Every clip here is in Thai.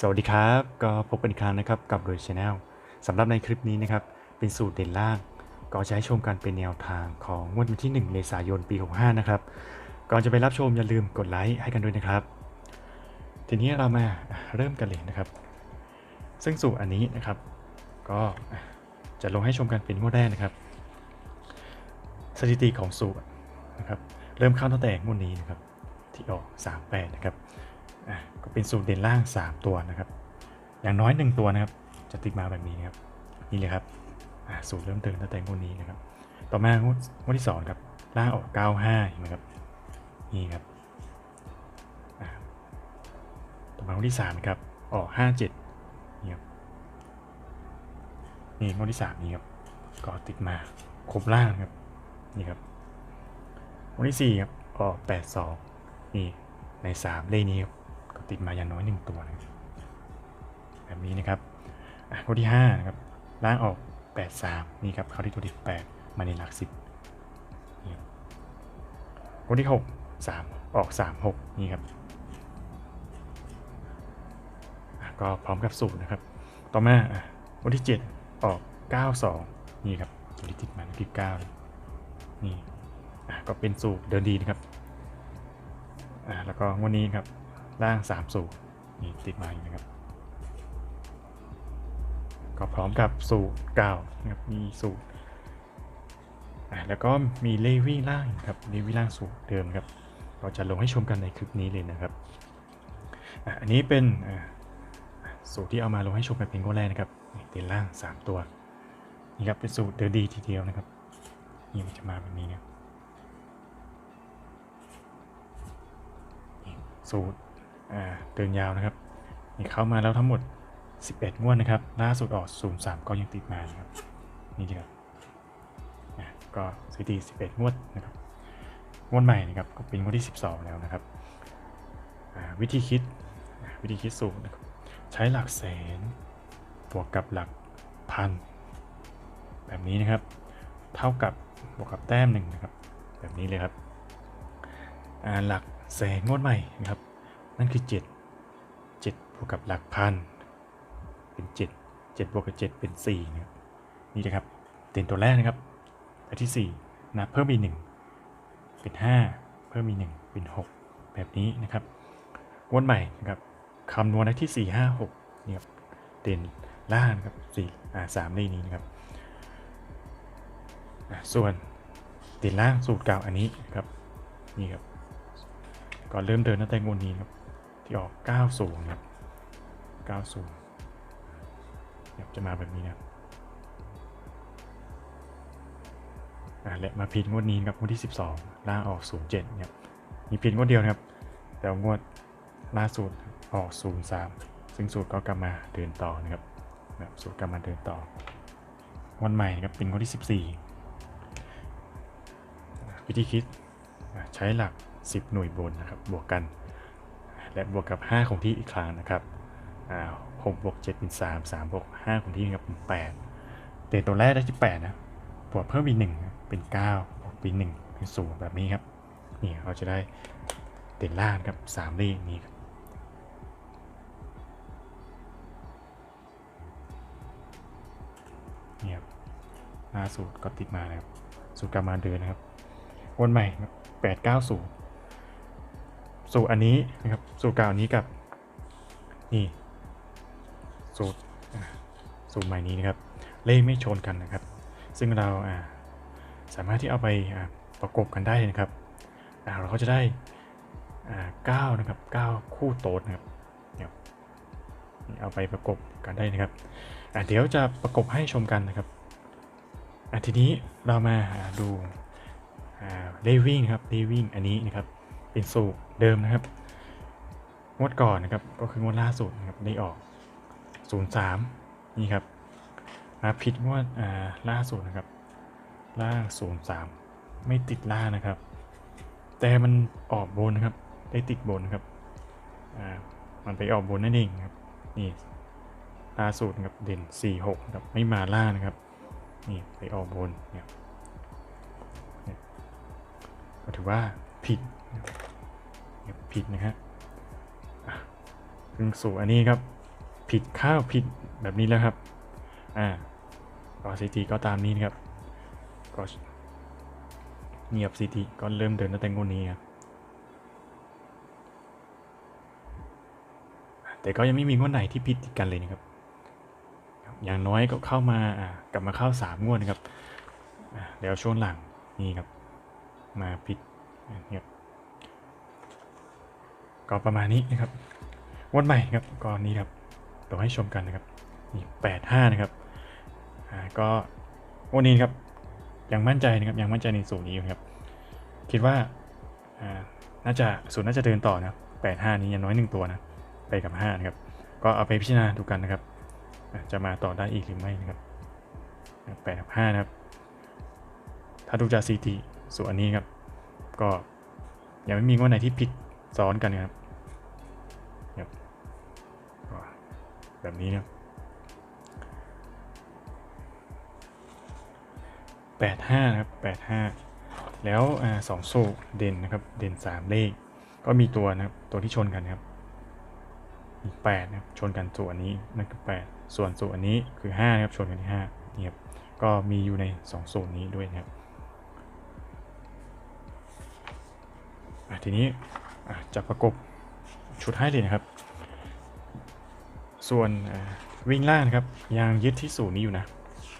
สวัสดีครับ ก็พบกันอีกครั้งนะครับกับโดยชาแนลสำหรับในคลิปนี้นะครับ เป็นสูตรเด่นล่าง ก็ให้ชมกันเป็นแนวทางของงวดวันที่ 1 เมษายนปี 65 นะครับ ก่อนจะไปรับชมอย่าลืมกดไลค์ให้กันด้วยนะครับ ทีนี้เรามาเริ่มกันเลยนะครับ ซึ่งสูตรอันนี้นะครับ ก็จะลงให้ชมกันเป็นงวดแรกนะครับ สถิติของสูตรนะครับ เริ่มเข้าตั้งแต่งวดนี้นะครับ ที่ออก 38 นะครับ ก็เป็นสูตรเด่นล่าง 3 ตัวนะครับ อย่างน้อย 1 ตัวนะครับ จะติดมาแบบนี้นะครับ นี่เลยครับสูตรเริ่มเดินตั้งแต่งวดนี้นะครับ ต่อมางวดงวดที่2ครับ ล่างออก 95เห็นไหมครับ นี่ครับ ต่อมางวดที่3ครับ ออก 57นี่ครับ นี่งวดที่ 3 นี่ครับ ก็ติดมาครบล่างครับ นี่ครับงวดที่4ครับ ออก 82 นี่ใน 3 เลขนี้ครับ ติดมาอย่างน้อยหนึ่งตัวนะครับแบบนี้นะครับอะข้อที่5นะครับล่างออก 8 3 นี่ครับเข้าที่ตัวที่8มาในหลัก 10นี่ครับข้อที่ 6 3 ออก 3 6 นี่ครับอะก็พร้อมกับสูตรนะครับ ต่อมาอะข้อที่ 7 ออก 9 2 นี่ครับตัวที่ติดมาที่9นี่อะก็เป็นสูตรเดินดีนะครับอะแล้วก็วันนี้ครับ ล่าง3สูตรนี่ติดมาอยู่นะครับ ก็พร้อมกับสูตรเก่านะครับมีสูตรอะแล้วก็มีเลวิ่งล่างครับเลวิ่งล่างสูตรเดิมครับเราจะลงให้ชมกันในคลิปนี้เลยนะครับอะอันนี้เป็นอะสูตรที่เอามาลงให้ชมกันเป็นงวดแรกนะครับนี่เด่นล่าง 3 ตัวนี่ครับเป็นสูตรเดินดีทีเดียวนะครับนี่มันจะมาแบบนี้นะสูตร เดินยาวนะครับนี่เข้ามาแล้วทั้งหมด 11 งวดนะครับ ล่าสุดออก03ก็ยังติดมานะครับ นี่ดีครับก็สถิติ11 งวดนะครับ งวดใหม่นะครับก็เป็นงวดที่ 12 แล้วนะครับ วิธีคิดวิธีคิดสูตรนะครับ ใช้หลักแสนบวกกับหลักพัน แบบนี้นะครับ เท่ากับบวกกับแต้มหนึ่งนะครับ แบบนี้เลยครับหลักแสนงวดใหม่นะครับ นั่นคือ 7 7บวกกับหลักพันเป็น 7 7บวกกับ 7 เป็น4นะครับนี่นะครับเด่นตัวแรกนะครับอันที่ 4นับเพิ่มอีก1เป็น 5 เพิ่มอีก1เป็น 6 แบบนี้นะครับวดใหม่นะครับคำนวณได้ที่ 4 5 6นี่ครับเด่นล่างนะครับ4อ่า3เลขนี้นะครับอะส่วนเด่นล่างสูตรเก่าอันนี้นะครับนี่ครับก่อนเริ่มเดินตั้งแต่งวดนี้ครับ ที่ออก 90นะครับ90เนี่ยจะมาแบบนี้นะครับอะและมาผิดงวดนี้ครับงวดที่ 12 ล่างออก 07เนี่ยมีผิดงวดเดียวครับ แต่งวดล่าสุดออก 03 ซึ่งสูตรก็กลับมาเดินต่อนะครับแบบสูตรกลับมาเดินต่อ วันใหม่ครับเป็นงวดที่ 14 วิธีคิดใช้หลัก 10 หน่วยบนนะครับบวกกัน และบวกกับ5ของที่อีกครั้งนะครับอ่า6บวก7เป็น3 3บวก5ของที่นะครับเป็น8เด่ตัวแรกได้ที่8นะบวกเพิ่มอีก1นะเป็น9บวกเป็น1เป็น0แบบนี้ครับนี่เราจะได้เด่นล่างครับ3เลขนี้ครับนี่ครับล่าสุดก็ติดมานะครับสูตรกลับมาเดินนะครับวนใหม่ครับ8 9 0 สูตรอันนี้นะครับ สูตรเก่าอันนี้กับ นี่ สูตรสูตรใหม่นี้นะครับ เลขไม่ชนกันนะครับ ซึ่งเราสามารถที่เอาไปประกบกันได้นะครับอ่าเราก็จะได้อ่าเก้านะครับเก้าคู่โต๊ดนะครับเอาไปประกบกันได้นะครับเดี๋ยวจะประกบให้ชมกันนะครับทีนี้เรามาดูเลวิ่งครับเลวิ่งอันนี้นะครับเป็นสูตร เดิมนะครับ งวดก่อนนะครับ ก็คืองวดล่าสุดนะครับได้ออก 03 นี่ครับมาผิดงวดอ่าล่าสุดนะครับ ล่าง 03 ไม่ติดล่านะครับ แต่มันออกบนนะครับ ได้ติดบนครับอ่ามันไปออกบนนั่นเองครับ นี่ล่าสุดนะครับเด่น 46นะครับไม่มาล่านะครับ นี่ไปออกบนเนี่ยเนี่ยก็ถือว่า ผิดนะฮะอะซึ่งสูตรอันนี้ครับ ผิดข้าวผิดแบบนี้แล้วครับ อ่าก็สถิติก็ตามนี้นะครับก็เงียบสถิติก็เริ่มเดินตั้งแต่งวดนี้ครับแต่ก็ยังไม่มีงวดไหนที่ผิดติดกันเลยนะครับ อย่างน้อยก็เข้ามาอ่ากลับมาเข้าสามงวดนะครับแล้วช่วงหลังนี่ครับ มาผิดเนี่ย ก็ประมาณนี้นะครับงวดใหม่ครับก็นี้ครับเราให้ชมกันนะครับนี่แปดห้านะครับอ่าก็วันนี้ครับยังมั่นใจนะครับยังมั่นใจในสูตรนี้อยู่ครับ คิดว่าอ่าน่าจะสูตรน่าจะเดินต่อนะแปดห้านี้ยังน้อยหนึ่งตัวนะไปกับห้านะครับก็เอาไปพิจารณาดูกันนะครับ จะมาต่อได้อีกหรือไม่นะครับแปดกับห้านะครับ ถ้าดูจากซีทีส่วนอันนี้ครับ ก็ยังไม่มีงวดไหนที่ผิด ซ้อนกันนะครับแบบนี้นะครับแปดห้านะครับแปดห้าแล้วสองโซ่เด่นนะครับ เด่นสามเลข ก็มีตัวนะครับ ตัวที่ชนกันนะครับอีกแปดนะครับ ชนกันส่วนนี้นั่นคือแปดส่วนส่วนนี้คือห้านะครับ ชนกันที่ห้าเนี่ครับก็มีอยู่ในสองโซนนี้ด้วยนะครับทีนี้ จะประกบชุดให้เลยนะครับ ส่วนวิ่งล่างนะครับยางยึดที่ศูนย์นี้อยู่นะ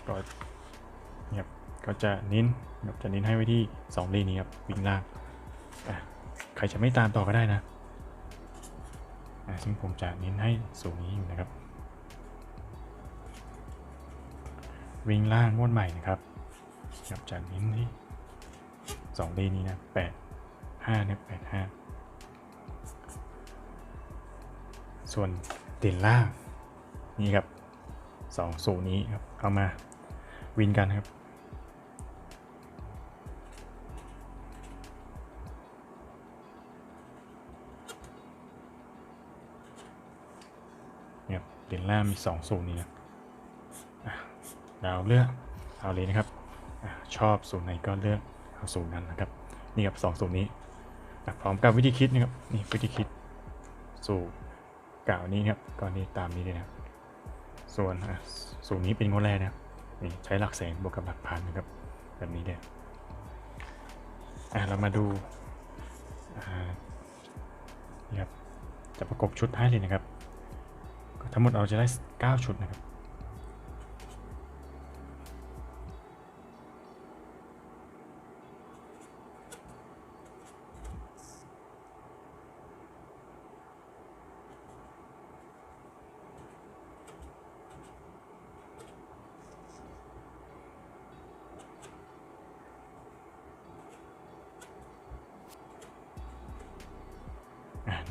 ก็เนี่ก็จะนิ้นจะนิ้นให้ไว้ที่2เลนนี้ครับวิ่งล่างใครจะไม่ตามต่อก็ได้นะซึ่งผมจะนิ้นให้สูงนี้อยู่นะครับ วิ่งล่างงวดใหม่นะครับกับจะนิ้นที่2เลนนี้นะ8 5นะ8 5 ส่วนเด่นล่าง นี่ครับสองสูนี้ครับเอามาวินกันครับเนี่ยเด่นล่างมีสองสูนี้นะเราเลือกเอาเลยนะครับอชอบสูตรไหนก็เลือกเอาสูตรนั้นนะครับนี่ครับสองสูตรนี้อ่พร้อมกับวิธีคิดนะครับนี่วิธีคิดสูตร ก่านี้นะครับก็นี่ตามนี้เลยนะครับส่วนสูตรนี้เป็นงวดแรกนะครับนี่ใช้หลักแสนบวกกับหลักพันนะครับแบบนี้เลยอะเรามาดูนะครับจะประกบชุดให้เลยนะครับ ทั้งหมดเราจะได้ 9 ชุดนะครับ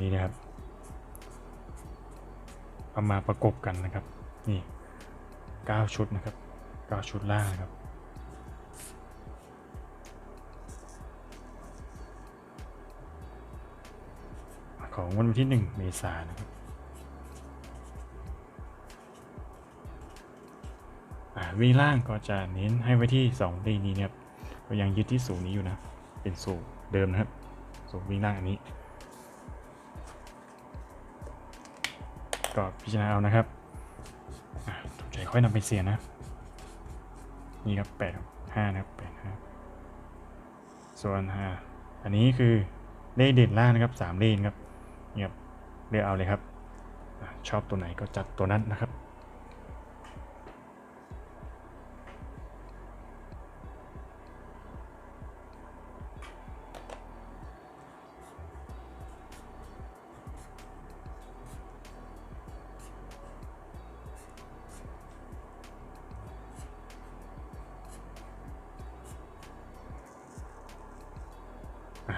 นี่นะครับเอามาประกบกันนะครับ นี่ 9 ชุดนะครับ 9 ชุดล่างนะครับ ของวันที่ 1 เมษายนนะครับวิ่งล่างก็จะเน้นให้ไว้ที่2เลขนี้นะครับก็ยังยึดที่สูงนี้อยู่นะ เป็นสูงเดิมนะครับสูงวิ่งล่างอันนี้ ก็พิจารณาเอานะครับถูกใจค่อยนำไปเสียนะ นี่ครับแปดห้านะครับแปดห้าส่วนอ่าอันนี้คือเลขเด่นล่างนะครับสามเลนครับเนี่ครับเลือกเอาเลยครับชอบตัวไหนก็จัดตัวนั้นนะครับ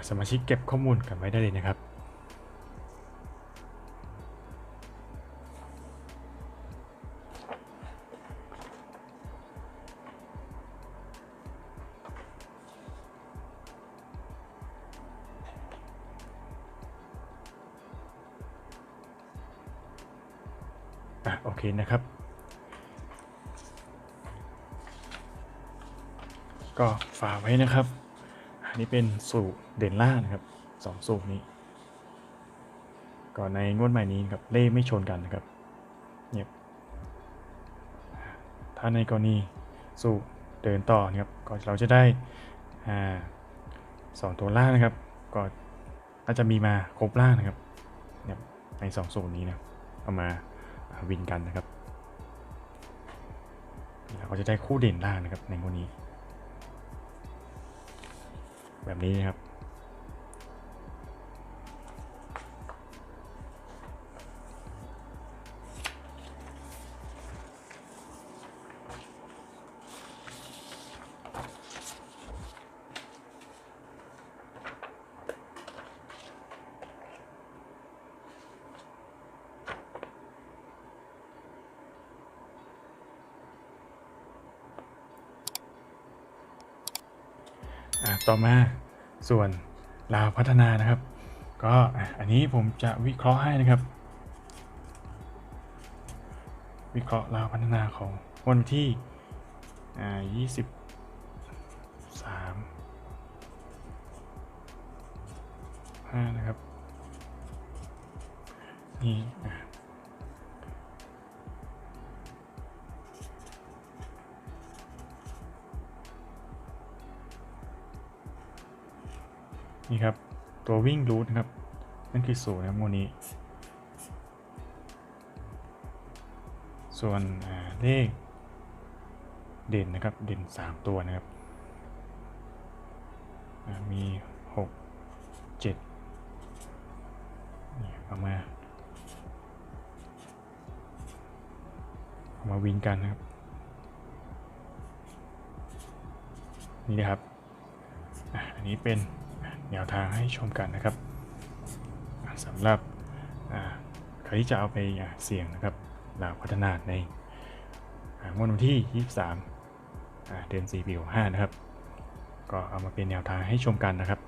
สมาชิกเก็บข้อมูลกันไว้ได้เลยนะครับอะโอเคนะครับ ก็ฝากไว้นะครับ นี้เป็นสูตรเด่นล่างนะครับสองสูตรนี้ ก่อนในงวดใหม่นี้ครับเลขไม่ชนกันนะครับเนี่ยถ้าในกรณีสู้เดินต่อนะครับก็เราจะได้อ่าสองตัวล่างนะครับก็น่าจะมีมาครบล่างนะครับเนี่ยในสองโซนนี้นะเอามาวินกันนะครับเราก็จะได้คู่เด่นล่างนะครับในคนนี้ แบบนี้นะครับ ต่อมาส่วนลาวพัฒนานะครับ ก็อันนี้ผมจะวิเคราะห์ให้นะครับ วิเคราะห์ลาวพัฒนาของวันที่อ่ายี่สิบสามห้านะครับนี่ นี่ครับ ตัววิ่งรูทนะครับ นั่นคือศูนย์นะครับโมนี้ ส่วนเลขเด่นนะครับ เด่น 3 ตัวนะครับ มี 6 7นี่เอามาเอามาวินกันนะครับ นี่นะครับอันนี้เป็น แนวทางให้ชมกันนะครับสำหรับใครที่จะเอาไปเสี่ยงนะครับลาวพัฒนาในงวดวันที่ 23อ่าเดือน4ปี65นะครับ ก็เอามาเป็นแนวทางให้ชมกันนะครับ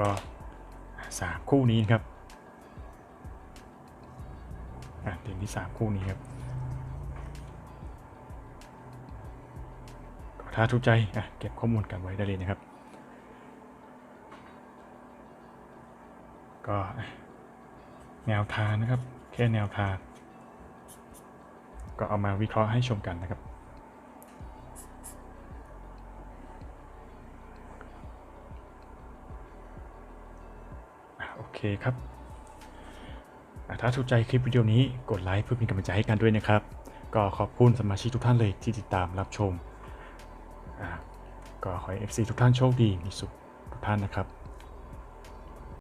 ก็สามคู่นี้ครับ ที่สามคู่นี้ครับถ้าทุกใจเก็บข้อมูลกันไว้ได้เลยนะครับ ก็แนวทางนะครับ แค่แนวทางก็เอามาวิเคราะห์ให้ชมกันนะครับ โอเคครับ ถ้าถูกใจคลิปวิดีโอนี้กดไลค์เพื่อเป็นกำลังใจให้กันด้วยนะครับ ก็ขอบคุณสมาชิกทุกท่านเลยที่ติดตามรับชม ก็ขอให้ FC ทุกท่านโชคดีมีสุขทุกท่านนะครับ